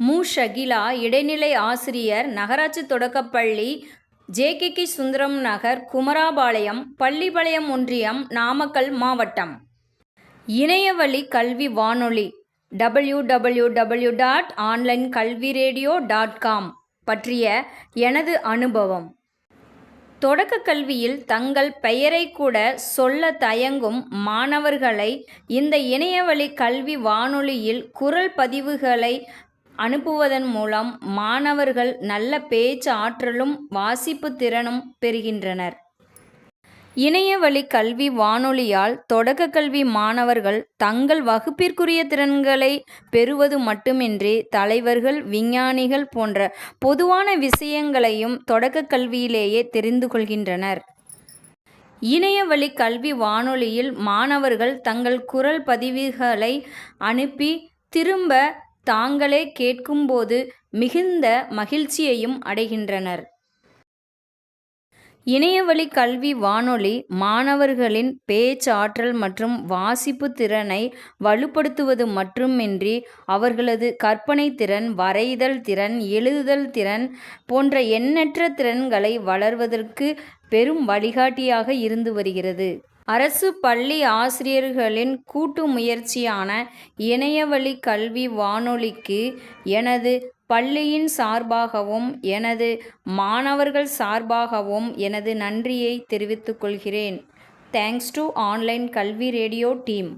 மு. ஷகிலா இடைநிலை ஆசிரியர் நகராட்சி தொடக்கப்பள்ளி ஜேகேகே சுந்தரம் நகர் குமராபாளையம் பள்ளிப்பாளையம் ஒன்றியம் நாமக்கல் மாவட்டம். இணையவழி கல்வி வானொலி W W W dot online Kalvi radio dot com பற்றிய எனது அனுபவம். தொடக்க கல்வியில் தங்கள் பெயரை கூட சொல்ல தயங்கும் மாணவர்களை இந்த இணையவழி கல்வி வானொலியில் குரல் பதிவுகளை அனுப்புவதன் மூலம் மாணவர்கள் நல்ல பேச்சு ஆற்றலும் வாசிப்பு திறனும் பெறுகின்றனர். இணையவழி கல்வி வானொலியால் தொடக்க கல்வி மாணவர்கள் தங்கள் வகுப்பிற்குரிய திறன்களை பெறுவது மட்டுமின்றி தலைவர்கள் விஞ்ஞானிகள் போன்ற பொதுவான விஷயங்களையும் தொடக்க கல்வியிலேயே தெரிந்து கொள்கின்றனர். இணையவழி கல்வி வானொலியில் மாணவர்கள் தங்கள் குரல் பதிவுகளை அனுப்பி திரும்ப தாங்களே கேட்கும்போது மிகுந்த மகிழ்ச்சியையும் அடைகின்றனர். இணையவழி கல்வி வானொலி மாணவர்களின் பேச்சாற்றல் மற்றும் வாசிப்பு திறனை வலுப்படுத்துவது மட்டுமின்றி அவர்களது கற்பனை திறன் வரைதல் திறன் எழுதுதல் திறன் போன்ற எண்ணற்ற திறன்களை வளர்வதற்கு பெரும் வழிகாட்டியாக இருந்து வருகிறது. அரசு பள்ளி ஆசிரியர்களின் கூட்டு முயற்சியான இணையவழி கல்வி வானொலிக்கு எனது பள்ளியின் சார்பாகவும் எனது மாணவர்கள் சார்பாகவும் எனது நன்றியை தெரிவித்துக் கொள்கிறேன். Thanks to online Kalvi radio team.